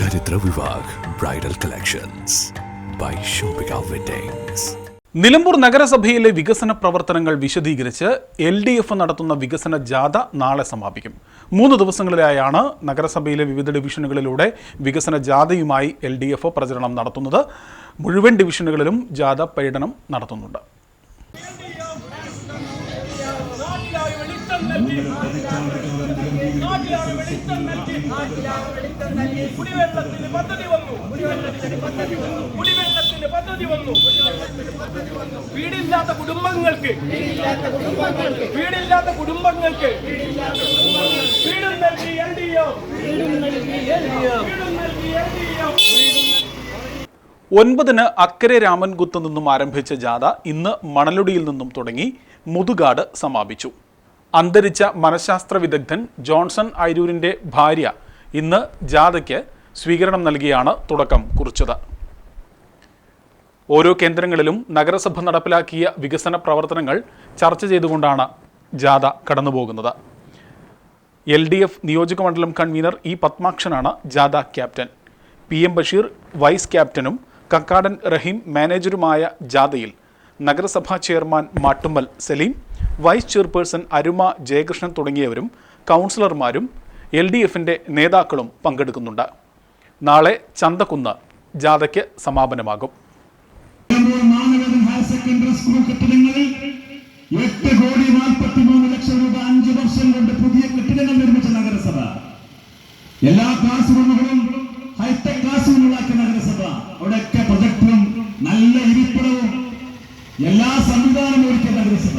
Charithra Vivah bridal collections by Shoppika weddings Nilambur നഗരസഭയിലെ വികസന പ്രവർത്തനങ്ങൾ വിശദീകരിച്ച് എൽ ഡി എഫ് നടത്തുന്ന വികസന ജാഥ നാളെ സമാപിക്കും. മൂന്ന് ദിവസങ്ങളിലായാണ് നഗരസഭയിലെ വിവിധ ഡിവിഷനുകളിലൂടെ വികസന ജാഥയുമായി എൽ ഡി എഫ് പ്രചരണം നടത്തുന്നത്. മുഴുവൻ ഡിവിഷനുകളിലും ജാഥ പര്യടനം നടത്തുന്നുണ്ട്. കുടിവെള്ളത്തിന് പദ്ധതി വന്നു. വന്നു. വീടില്ലാത്ത കുടുംബങ്ങൾക്ക് വീടില്ലാത്ത കുടുംബങ്ങൾക്ക് വീടും നൽകി എൽ ഡി വീടും ഒൻപതിന് അക്കരെ രാമൻകുത്ത് നിന്നും ആരംഭിച്ച ജാഥ ഇന്ന് മണലുടിയിൽ നിന്നും തുടങ്ങി മുതുകാട് സമാപിച്ചു. അന്തരിച്ച മനഃശാസ്ത്ര വിദഗ്ധൻ ജോൺസൺ ഐരൂരിന്റെ ഭാര്യ ഇന്ന് ജാഥയ്ക്ക് സ്വീകരണം നൽകിയാണ് തുടക്കം കുറിച്ചത്. ഓരോ കേന്ദ്രങ്ങളിലും നഗരസഭ നടപ്പിലാക്കിയ വികസന പ്രവർത്തനങ്ങൾ ചർച്ച ചെയ്തുകൊണ്ടാണ് ജാഥ കടന്നുപോകുന്നത്. എൽ ഡി എഫ് നിയോജകമണ്ഡലം കൺവീനർ ഇ പത്മാക്ഷനാണ് ജാഥ captain. P M Basheer vice ക്യാപ്റ്റനും കക്കാടൻ റഹീം മാനേജറുമായ ജാഥയിൽ നഗരസഭാ chairman Mattummal Saleem vice chairperson Aruma Jayakrishnan തുടങ്ങിയവരും കൗൺസിലർമാരും എൽ ഡി എഫിന്റെ നേതാക്കളും പങ്കെടുക്കുന്നുണ്ട്. നാളെ ചന്തക്കുന്ന് ജാഥയ്ക്ക് സമാപനമാകും. കോടി നാൽപ്പത്തി മൂന്ന് ലക്ഷം രൂപ അഞ്ച് വർഷം കൊണ്ട് പുതിയ നിർമ്മിച്ച നഗരസഭ. എല്ലാ ക്ലാസ് റൂമുകളും ഹൈടെക് ക്ലാസ് റൂമുകളാക്കിയ നഗരസഭ. അവിടെയൊക്കെ പ്രൊജക്ടറും നല്ല ഇരിപ്പിടവും എല്ലാ സംവിധാനവും ഒരുക്കിയ നഗരസഭ.